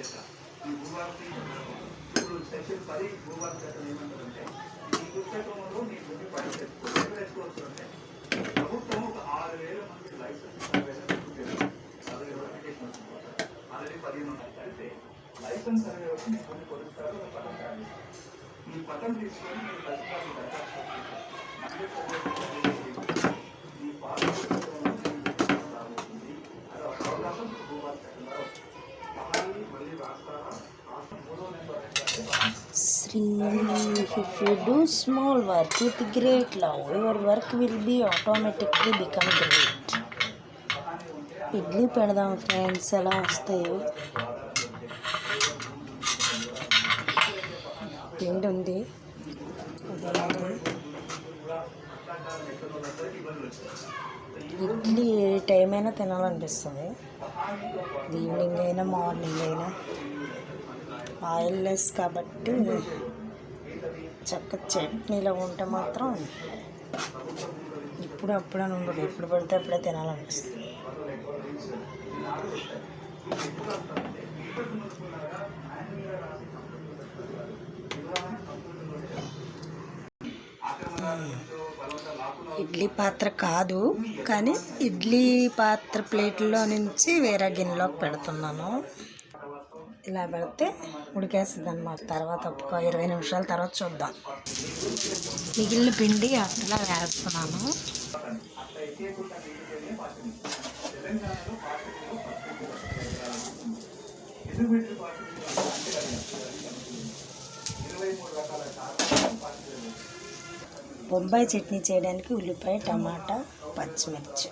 లెక్క ఈ భూభారతి ఇప్పుడు సెక్షన్ పది భూభారతి చట్టం ఏమంటారంటే ఈ పుస్తకంలో మీ గురించి పని చేసుకోవచ్చు ఎక్కడ వేసుకోవచ్చు అంటే ప్రభుత్వం ఒక ఆరు వేల మంది లైసెన్స్ సర్వే అప్లికేషన్ వస్తుంది ఆల్రెడీ పదిహేను ఉన్నాయి అయితే లైసెన్స్ సర్వే వచ్చి మీ కొన్ని కొడుస్తారు ఒక పథం తయారు ఈ పథం తీసుకొని మీరు తహసీల్దార్కి దరఖాస్తు చేసుకుంటే ఈ పాత if you do small work with great love, your work will be automatically become great. Idli పెడదాం ఫ్రెండ్స్ ఎలా వస్తాయో పిండి ఉంది అదే ఇడ్లీ ఏ టైం అయినా తినాలనిపిస్తుంది ఈవినింగ్ అయినా మార్నింగ్ అయినా ఆయిల్లెస్ కాబట్టి చక్క చట్నీలో ఉంటే మాత్రం ఇప్పుడు అప్పుడే ఉండదు ఎప్పుడు పడితే అప్పుడే తినాలనిపిస్తుంది. ఇడ్లీ పాత్ర కాదు కానీ ఇడ్లీ పాత్ర ప్లేట్లో నుంచి వేరే గిన్నెలోకి పెడుతున్నాను. ఇలా పెడితే ఉడికేస్తుంది అనమాట తర్వాత ఒక ఇరవై నిమిషాల తర్వాత చూద్దాం. మిగిలిన పిండి అట్లా వేస్తున్నాను. బొంబాయి చట్నీ చేయడానికి ఉల్లిపాయ టమాటా పచ్చిమిర్చి.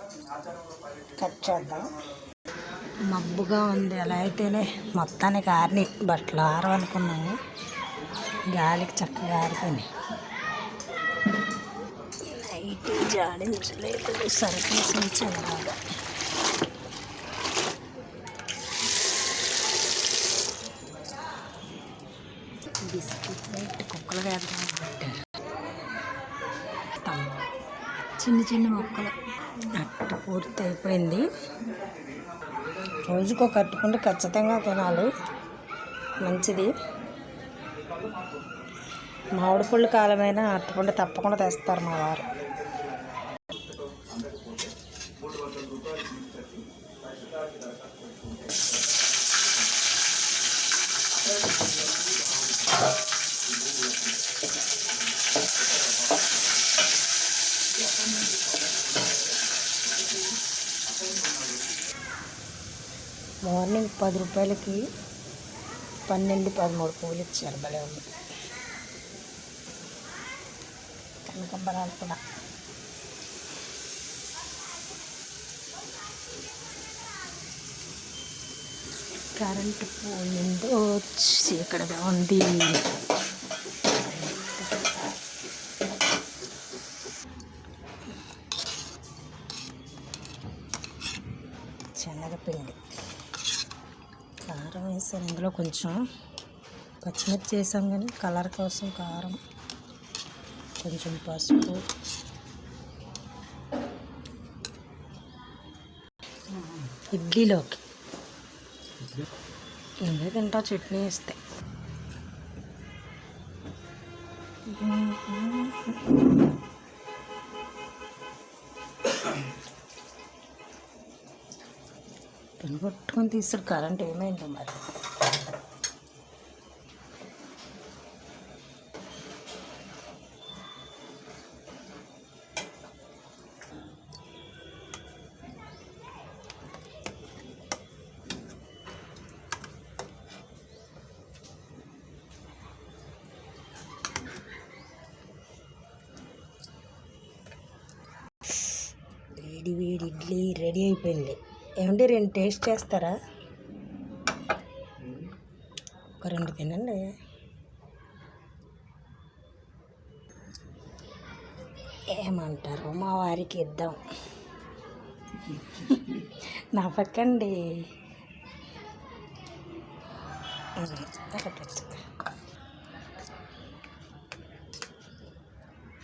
కట్ చేద్దాం. మబ్బుగా ఉంది. అలా అయితేనే మొత్తానికి ఆరిని. బట్టలు ఆరవనుకున్నాము. గాలికి చక్కగా ఆరిపోయినాయి. నైట్ జాడించలేదు సరికేసి ఉంచాను బాగా బిస్కెట్ పెట్టి కుక్కలు వేద్దాం పెట్టారు. చిన్న చిన్న మొక్కలు. అట్టు పూర్తి అయిపోయింది. రోజుకో కట్టుకుంటే ఖచ్చితంగా తినాలి మంచిది. మామిడి పళ్ళు కాలమైనా అట్టుకుంటే తప్పకుండా తెస్తారు మా వారు. మార్నింగ్ పది రూపాయలకి పన్నెండు పదమూడు పూలు ఇచ్చారు. భలే ఉంది. కనకంబరాలు కూడా. కరెంటు పోయిందో చీకటిగా ఉంది. శనగపిండి. కారం వేసాను ఇందులో కొంచెం పచ్చిమిర్చి వేసాం కానీ కలర్ కోసం కారం కొంచెం పసుపు. ఇడ్లీలోకి. నువ్వే తింటావు చట్నీ వేస్తే. కొట్టుకొని తీసాడు కరెంట్ ఏమైందో మరి? వేడి వేడి ఇడ్లీ రెడీ అయిపోయింది. ఏమండి రెండు టేస్ట్ చేస్తారా? ఒక రెండు తినండి. ఏమంటారు మా వారికి ఇద్దాం. నా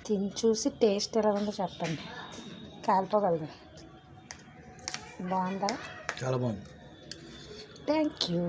తిని చూసి టేస్ట్ ఎలా ఉందో చెప్పండి. కాలిపోగలదు. బాగుందా? చాలా బాగుంది. Thank you